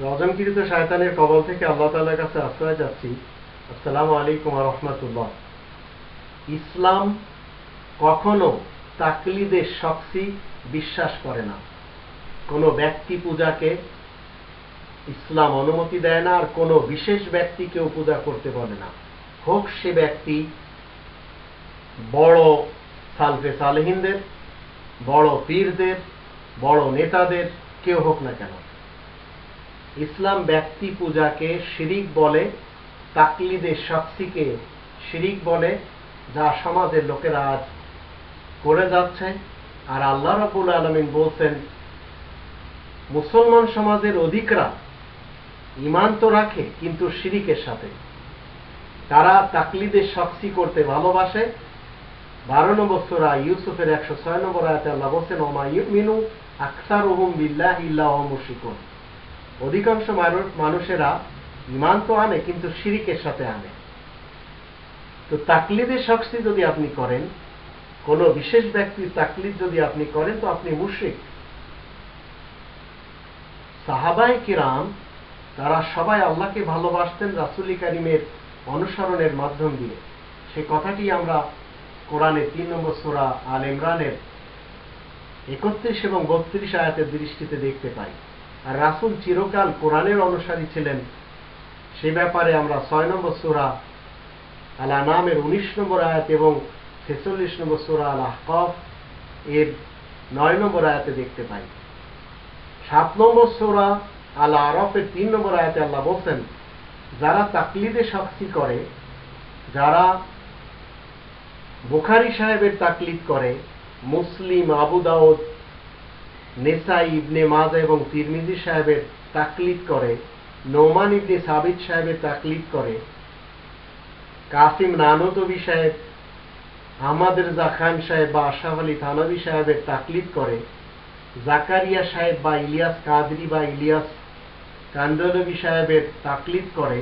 রজনকৃত শায়তানের কবল থেকে আল্লাহ কাছে আশ্রয় যাচ্ছি আসসালামু আলাইকুম রহমতুল্লাহ। ইসলাম কখনো তাকলিদের শক্তি বিশ্বাস করে না। কোনো ব্যক্তি পূজাকে ইসলাম অনুমতি দেয় না আর কোনো বিশেষ ব্যক্তিকেও পূজা করতে বলে না। হোক সে ব্যক্তি বড় সালফে সালেহিনদের, বড় পীরদের, বড় নেতাদের, কেউ হোক না কেন। ইসলাম ব্যক্তি পূজাকে শিরিক বলে তাকলিদের শক্তিকে শিরিক বলে, যা সমাজের লোকেরা আজ করে যাচ্ছে। আর আল্লাহ রাবুল আলমিন বলছেন, মুসলমান সমাজের অধিকরা ইমান তো রাখে, কিন্তু শিরিকের সাথে। তারা তাকলিদের শক্তি করতে ভালোবাসে। বারো নম্বর সোরা ইউসুফের একশো ছয় নম্বর আয়াতে আল্লাহ বলছেন ওমা ইউমিনু আকসার ওহুম বিল্লাহ ইল্লাহ মুশিকুন অধিকাংশ মানুষেরা ইমান তো আনে, কিন্তু শিরিকের সাথে আনে। তো তাকলিদের শক্তি যদি আপনি করেন, কোনো বিশেষ ব্যক্তির তাকলিদ যদি আপনি করেন, তো আপনি মুশরিক। সাহাবাই কিরাম, তারা সবাই আল্লাহকে ভালোবাসতেন রাসুলি কারিমের অনুসরণের মাধ্যম দিয়ে। সে কথাটি আমরা কোরআনের তিন নম্বর সোরা আল ইমরানের একত্রিশ এবং বত্রিশ আয়াতের দৃষ্টিতে দেখতে পাই। রাসুল চিরকাল কোরআনের অনুসারী ছিলেন। সে ব্যাপারে আমরা ছয় নম্বর সোরা আল আনামের উনিশ নম্বর আয়াত এবং ছেচল্লিশ নম্বর সোরা আল আহকফ এর নয় নম্বর আয়াতে দেখতে পাই। সাত নম্বর সোরা আলা আরফের তিন নম্বর আয়াতে আল্লাহ বলছেন, যারা তাকলিদে শক্তি করে, যারা বুখারি সাহেবের তাকলিদ করে, মুসলিম, আবু দাউদ নেসাই ইবনে মাজা এবং তিরমিজি সাহেবের তাকলিদ করে, নোমান ইবনে সাবিদ সাহেবের তাকলিদ করে, কাসিম নানতবি সাহেব আহমদ রেজা খান সাহেব বা আশরাফ আলী থানবী সাহেবের তাকলিদ করে, জাকারিয়া সাহেব বা ইলিয়াস কাদরি বা ইলিয়াস কান্দনবী সাহেবের তাকলিদ করে,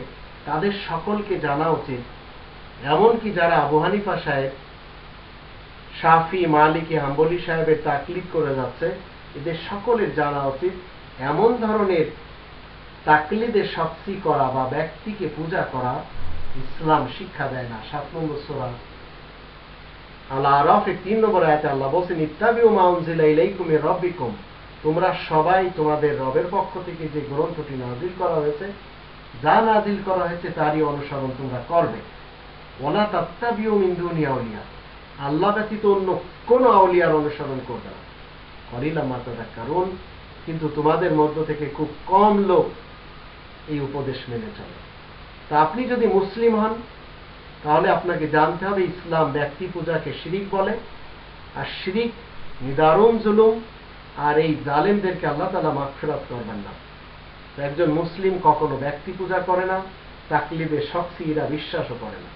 তাদের সকলকে জানা উচিত। এমনকি যারা আবু হানিফা সাহেব, শাফি, মালিকি, হাম্বলি সাহেবের তাকলিদ করে যাচ্ছে এদের সকলের জানা উচিত, এমন ধরনের তাকলিদের শক্তি করা বা ব্যক্তিকে পূজা করা ইসলাম শিক্ষা দেয় না। সাত নম্বর সোরা আল্লাহ তিন নম্বর আল্লাহ বলছেন মির তোমরা সবাই তোমাদের রবের পক্ষ থেকে যে গ্রন্থটি নাজিল করা হয়েছে, যা নাজিল করা হয়েছে তারই অনুসরণ তোমরা করবে। ওলা আউলিয়া আল্লাহ ব্যতীত অন্য কোন আউলিয়ার অনুসরণ করবে না। কলিলা মাতাদা কারণ, কিন্তু তোমাদের মধ্য থেকে খুব কম লোক এই উপদেশ মেনে চলে। তা আপনি যদি মুসলিম হন, তাহলে আপনাকে জানতে হবে ইসলাম ব্যক্তি পূজাকে শিরিক বলে, আর শিরিক নিদারুণ জুলুম, আর এই জালেমদেরকে আল্লাহ তালা মাগফিরাত করবেন না। একজন মুসলিম কখনো ব্যক্তি পূজা করে না তাকলিদের শক্তি এরা বিশ্বাসও করে না।